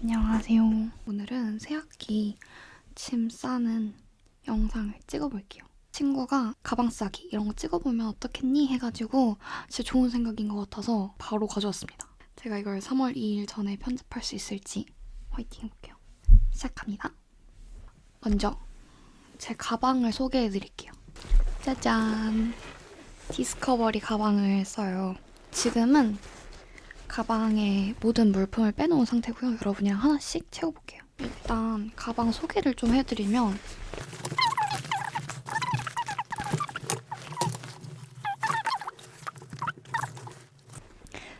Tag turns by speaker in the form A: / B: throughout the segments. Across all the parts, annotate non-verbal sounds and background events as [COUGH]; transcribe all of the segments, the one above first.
A: 안녕하세요. 오늘은 새학기 침 싸는 영상을 찍어볼게요. 친구가 가방 싸기 이런 거 찍어보면 어떻겠니? 해가지고 진짜 좋은 생각인 것 같아서 바로 가져왔습니다. 제가 이걸 3월 2일 전에 편집할 수 있을지 화이팅 해볼게요. 시작합니다. 먼저 제 가방을 소개해드릴게요. 짜잔! 디스커버리 가방을 써요. 지금은 가방에 모든 물품을 빼놓은 상태고요. 여러분이랑 하나씩 채워볼게요. 일단 가방 소개를 좀 해드리면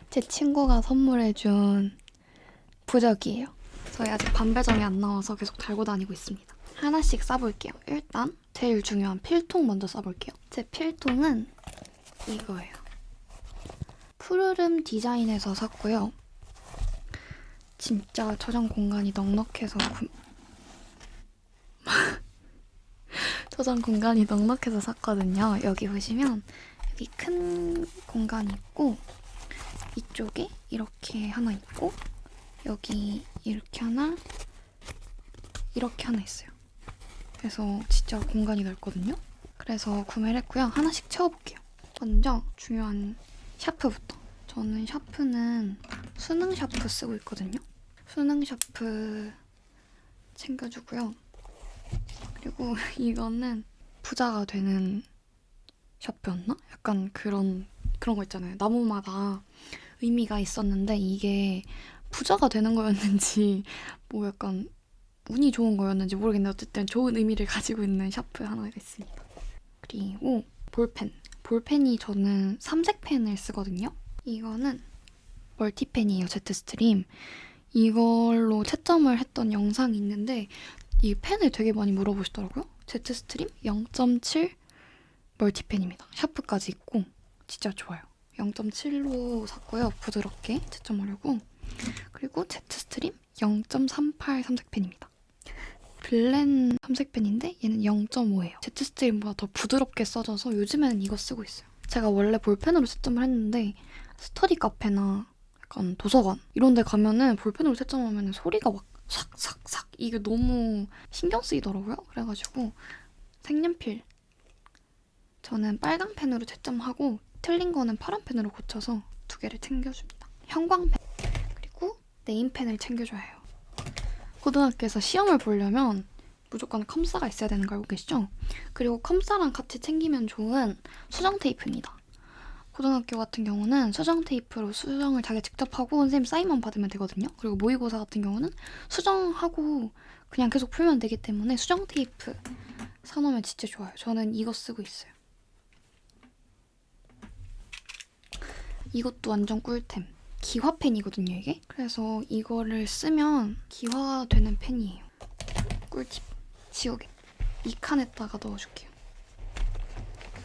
A: 제 친구가 선물해준 부적이에요. 저희 아직 반배정이 안 나와서 계속 달고 다니고 있습니다. 하나씩 싸볼게요. 일단 제일 중요한 필통 먼저 싸볼게요. 제 필통은 이거예요. 푸르름 디자인에서 샀고요. 진짜 저장 공간이 넉넉해서 구... [LAUGHS] 저장 공간이 넉넉해서 샀거든요. 여기 보시면 여기 큰 공간이 있고 이쪽에 이렇게 하나 있고 여기 이렇게 하나 이렇게 하나 있어요. 그래서 진짜 공간이 넓거든요. 그래서 구매를 했고요. 하나씩 채워볼게요. 먼저 중요한 샤프부터. 저는 샤프는 수능 샤프 쓰고 있거든요. 수능 샤프 챙겨주고요. 그리고 [LAUGHS] 이거는 부자가 되는 샤프였나? 약간 그런 그런 거 있잖아요. 나무마다 의미가 있었는데 이게 부자가 되는 거였는지 [LAUGHS] 뭐 약간 운이 좋은 거였는지 모르겠는데 어쨌든 좋은 의미를 [LAUGHS] 가지고 있는 샤프 하나가 있습니다. 그리고 볼펜. 볼펜이 저는 삼색 펜을 쓰거든요. 이거는 멀티펜이에요, 제트스트림. 이걸로 채점을 했던 영상이 있는데 이 펜을 되게 많이 물어보시더라고요. 제트스트림 0.7 멀티펜입니다. 샤프까지 있고 진짜 좋아요. 0.7로 샀고요. 부드럽게 채점하려고. 그리고 제트스트림 0.38 삼색펜입니다. 블렌 삼색펜인데 얘는 0.5예요. 제트스트림보다 더 부드럽게 써져서 요즘에는 이거 쓰고 있어요. 제가 원래 볼펜으로 채점을 했는데 스터디 카페나 약간 도서관 이런 데 가면은 볼펜으로 채점하면 소리가 막 삭삭삭 이게 너무 신경 쓰이더라고요. 그래가지고 색연필 저는 빨강 펜으로 채점하고 틀린 거는 파란 펜으로 고쳐서 두 개를 챙겨줍니다. 형광펜 그리고 네임펜을 챙겨줘야 해요. 고등학교에서 시험을 보려면 무조건 컴사가 있어야 되는 거 알고 계시죠? 그리고 컴사랑 같이 챙기면 좋은 수정 테이프입니다. 고등학교 같은 경우는 수정 테이프로 수정을 자기가 직접 하고 선생님 사인만 받으면 되거든요. 그리고 모의고사 같은 경우는 수정하고 그냥 계속 풀면 되기 때문에 수정 테이프 사놓으면 진짜 좋아요. 저는 이거 쓰고 있어요. 이것도 완전 꿀템. 기화 펜이거든요, 이게. 그래서 이거를 쓰면 기화되는 펜이에요. 꿀팁. 지우개. 이 칸에다가 넣어줄게요.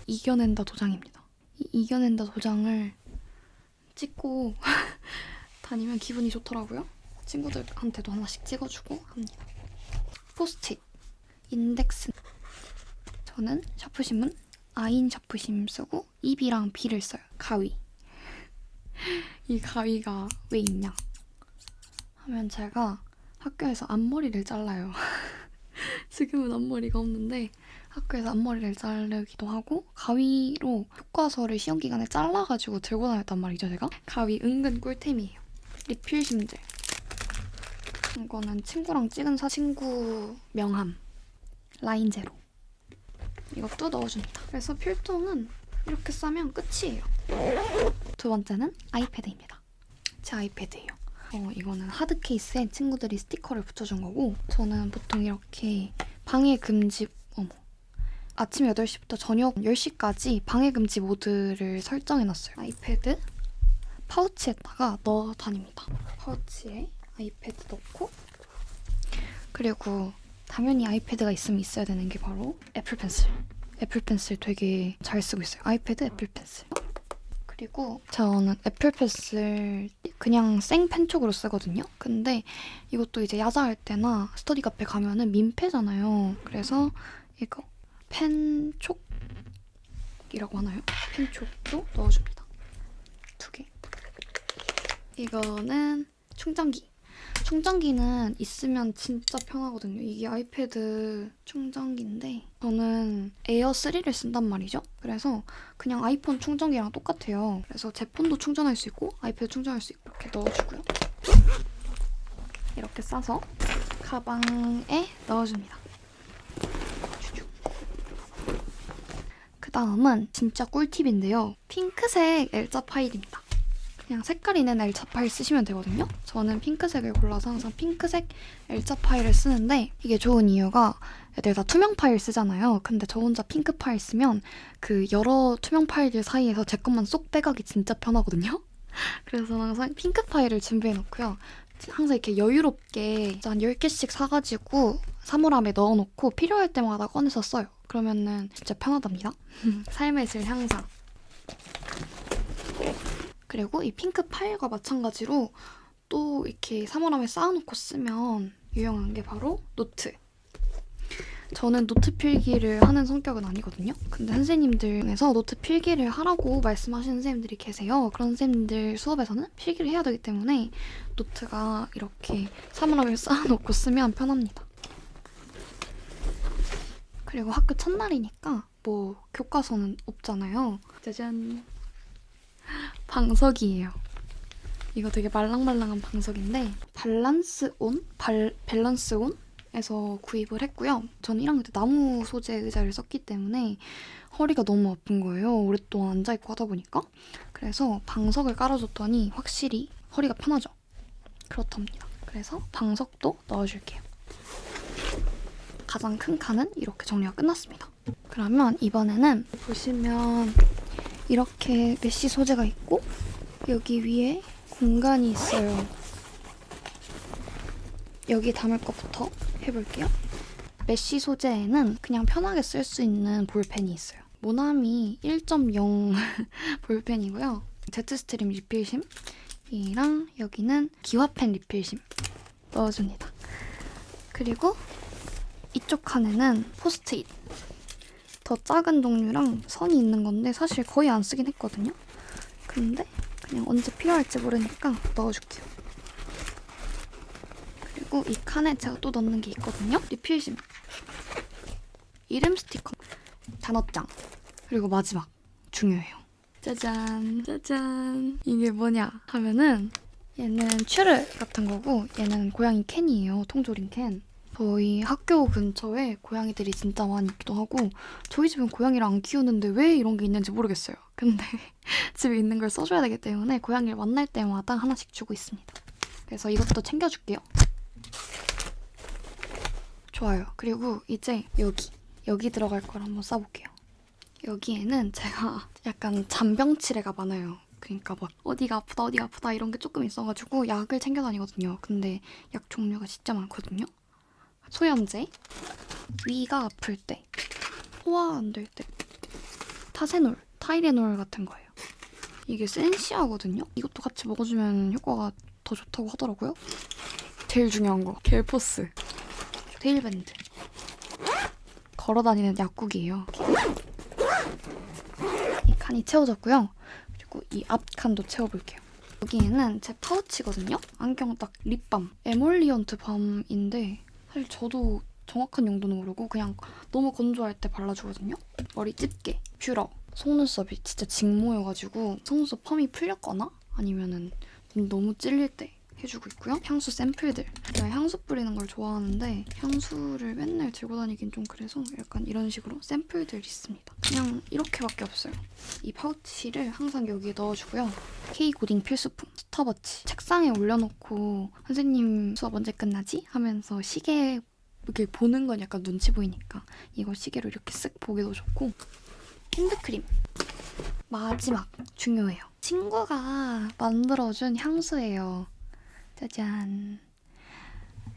A: 이겨낸다 도장입니다. 이 이겨낸다 도장을 찍고 [LAUGHS] 다니면 기분이 좋더라고요. 친구들한테도 하나씩 찍어주고 합니다. 포스트잇, 인덱스. 저는 샤프심은 아인 샤프심 쓰고 입이랑 비를 써요. 가위. [LAUGHS] 이 가위가 왜 있냐? 하면 제가 학교에서 앞머리를 잘라요. [LAUGHS] 지금은 앞머리가 없는데 학교에서 앞머리를 자르기도 하고 가위로 교과서를 시험 기간에 잘라가지고 들고 다녔단 말이죠 제가? 가위 은근 꿀템이에요. 리필 심들. 이거는 친구랑 찍은 사 친구 명함. 라인 제로. 이것도 넣어줍니다. 그래서 필통은 이렇게 싸면 끝이에요. 두 번째는 아이패드입니다. 제 아이패드예요. 어, 이거는 하드 케이스에 친구들이 스티커를 붙여준 거고 저는 보통 이렇게 방해 금지 아침 8시부터 저녁 10시까지 방해 금지 모드를 설정해 놨어요. 아이패드 파우치에다가 넣어 다닙니다. 파우치에 아이패드 넣고 그리고 당연히 아이패드가 있으면 있어야 되는 게 바로 애플 펜슬. 애플 펜슬 되게 잘 쓰고 있어요. 아이패드 애플 펜슬. 그리고 저는 애플 펜슬 그냥 생 펜 촉으로 쓰거든요. 근데 이것도 이제 야자할 때나 스터디 카페 가면은 민폐잖아요. 그래서 이거 펜촉이라고 하나요? 펜촉도 넣어줍니다. 두 개. 이거는 충전기. 충전기는 있으면 진짜 편하거든요. 이게 아이패드 충전기인데 저는 에어 3를 쓴단 말이죠. 그래서 그냥 아이폰 충전기랑 똑같아요. 그래서 제 폰도 충전할 수 있고 아이패드 충전할 수 있고 이렇게 넣어주고요. 이렇게 싸서 가방에 넣어줍니다. 다음은 진짜 꿀팁인데요. 핑크색 L자 파일입니다. 그냥 색깔 있는 L자 파일 쓰시면 되거든요. 저는 핑크색을 골라서 항상 핑크색 L자 파일을 쓰는데 이게 좋은 이유가 애들 다 투명 파일 쓰잖아요. 근데 저 혼자 핑크 파일 쓰면 그 여러 투명 파일들 사이에서 제 것만 쏙 빼가기 진짜 편하거든요. [LAUGHS] 그래서 항상 핑크 파일을 준비해 놓고요. 항상 이렇게 여유롭게 한 10개씩 사가지고 사물함에 넣어놓고 필요할 때마다 꺼내서 써요. 그러면은 진짜 편하답니다. [LAUGHS] 삶의 질 향상. 그리고 이 핑크 파일과 마찬가지로 또 이렇게 사물함에 쌓아놓고 쓰면 유용한 게 바로 노트. 저는 노트 필기를 하는 성격은 아니거든요. 근데 선생님들 중에서 노트 필기를 하라고 말씀하시는 선생님들이 계세요. 그런 선생님들 수업에서는 필기를 해야 되기 때문에 노트가 이렇게 사물함에 [LAUGHS] 쌓아놓고 쓰면 편합니다. 그리고 학교 첫날이니까 뭐 교과서는 없잖아요. 짜잔. 방석이에요. 이거 되게 말랑말랑한 방석인데 밸런스 온? 발, 밸런스 온 에서 구입을 했고요. 저는 1학년 때 나무 소재 의자를 썼기 때문에 허리가 너무 아픈 거예요. 오랫동안 앉아있고 하다 보니까. 그래서 방석을 깔아줬더니 확실히 허리가 편하죠. 그렇답니다. 그래서 방석도 넣어줄게요. 가장 큰 칸은 이렇게 정리가 끝났습니다. 그러면 이번에는 보시면 이렇게 메쉬 소재가 있고 여기 위에 공간이 있어요. 여기 담을 것부터 해볼게요. 메쉬 소재에는 그냥 편하게 쓸 수 있는 볼펜이 있어요. 모나미 1.0 [LAUGHS] 볼펜이고요. 제트스트림 리필심이랑 여기는 기화펜 리필심 넣어줍니다. 그리고 이쪽 칸에는 포스트잇 더 작은 종류랑 선이 있는 건데 사실 거의 안 쓰긴 했거든요. 근데 그냥 언제 필요할지 모르니까 넣어줄게요. 그리고 이 칸에 제가 또 넣는 게 있거든요. 리필심, 이름 스티커, 단어장, 그리고 마지막 중요해요. 짜잔, 짜잔. 이게 뭐냐 하면은 얘는 츄르 같은 거고 얘는 고양이 캔이에요. 통조림 캔. 저희 학교 근처에 고양이들이 진짜 많이 있기도 하고 저희 집은 고양이를 안 키우는데 왜 이런 게 있는지 모르겠어요. 근데 [LAUGHS] 집에 있는 걸 써줘야 되기 때문에 고양이를 만날 때마다 하나씩 주고 있습니다. 그래서 이것도 챙겨줄게요. 좋아요. 그리고 이제 여기 여기 들어갈 걸 한번 써볼게요. 여기에는 제가 약간 잔병치레가 많아요. 그러니까 막 어디가 아프다 어디가 아프다 이런 게 조금 있어가지고 약을 챙겨 다니거든요. 근데 약 종류가 진짜 많거든요. 소염제, 위가 아플 때, 소화 안 될 때, 타세놀, 타이레놀 같은 거예요. 이게 센시하거든요. 이것도 같이 먹어주면 효과가 더 좋다고 하더라고요. 제일 중요한 거, 겔포스, 데일밴드. 걸어다니는 약국이에요. 이 칸이 채워졌고요. 그리고 이 앞 칸도 채워볼게요. 여기에는 제 파우치거든요. 안경 딱 립밤, 에몰리언트 밤인데 사실 저도 정확한 용도는 모르고 그냥 너무 건조할 때 발라주거든요. 머리 집게, 뷰러, 속눈썹이 진짜 직모여가지고 속눈썹 펌이 풀렸거나 아니면은 눈 너무 찔릴 때 해주고 있고요. 향수 샘플들. 제가 향수 뿌리는 걸 좋아하는데 향수를 맨날 들고 다니긴 좀 그래서 약간 이런 식으로 샘플들 있습니다. 그냥 이렇게밖에 없어요. 이 파우치를 항상 여기에 넣어주고요. K고딩 필수품 스타버치 책상에 올려놓고 선생님 수업 언제 끝나지? 하면서 시계 이렇게 보는 건 약간 눈치 보이니까 이걸 시계로 이렇게 쓱 보기도 좋고 핸드크림 마지막 중요해요. 친구가 만들어준 향수예요. 짜잔.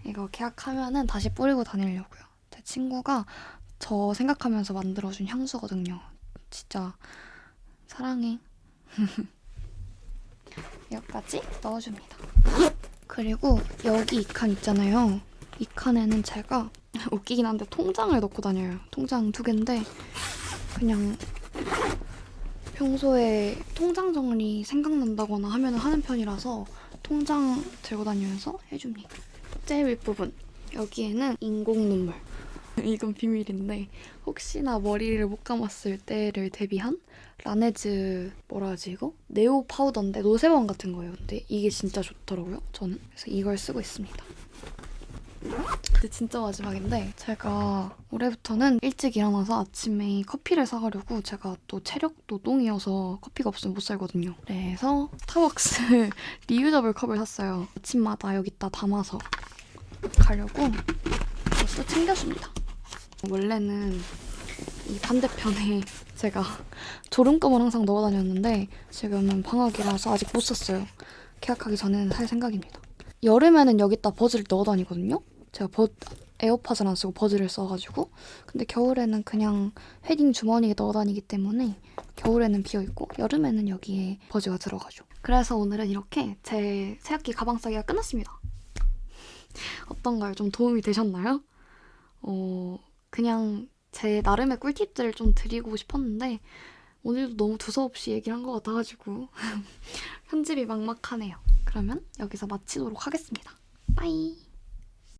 A: 이거 계약하면은 다시 뿌리고 다니려고요. 제 친구가 저 생각하면서 만들어준 향수거든요. 진짜 사랑해. [LAUGHS] 여기까지 넣어줍니다. 그리고 여기 이 칸 있잖아요. 이 칸에는 제가 [LAUGHS] 웃기긴 한데 통장을 넣고 다녀요. 통장 두 개인데 그냥 평소에 통장 정리 생각난다거나 하면 하는 편이라서 통장 들고 다니면서 해줍니다. 제일 윗부분 여기에는 인공 눈물 [LAUGHS] 이건 비밀인데 혹시나 머리를 못 감았을 때를 대비한 라네즈 뭐라 하지 이거? 네오 파우더인데 노세범 같은 거예요. 근데 이게 진짜 좋더라고요. 저는 그래서 이걸 쓰고 있습니다. 근데 진짜 마지막인데 제가 올해부터는 일찍 일어나서 아침에 커피를 사가려고 제가 또 체력도 똥이어서 커피가 없으면 못 살거든요. 그래서 스타벅스 [LAUGHS] 리유저블 컵을 샀어요. 아침마다 여기다 담아서 가려고 벌써 챙겨줍니다. 원래는 이 반대편에 [LAUGHS] 제가 졸음껌을 항상 넣어 다녔는데 지금은 방학이라서 아직 못 썼어요. 계약하기 전에는 살 생각입니다. 여름에는 여기다 버즈를 넣어 다니거든요. 제가 버 에어팟을 안 쓰고 버즈를 써가지고 근데 겨울에는 그냥 헤딩 주머니에 넣어 다니기 때문에 겨울에는 비어 있고 여름에는 여기에 버즈가 들어가죠. 그래서 오늘은 이렇게 제 새학기 가방 싸기가 끝났습니다. 어떤가요? 좀 도움이 되셨나요? 어 그냥 제 나름의 꿀팁들을 좀 드리고 싶었는데 오늘도 너무 두서없이 얘기를 한 것 같아가지고 [LAUGHS] 편집이 막막하네요. 그러면 여기서 마치도록 하겠습니다. 빠이.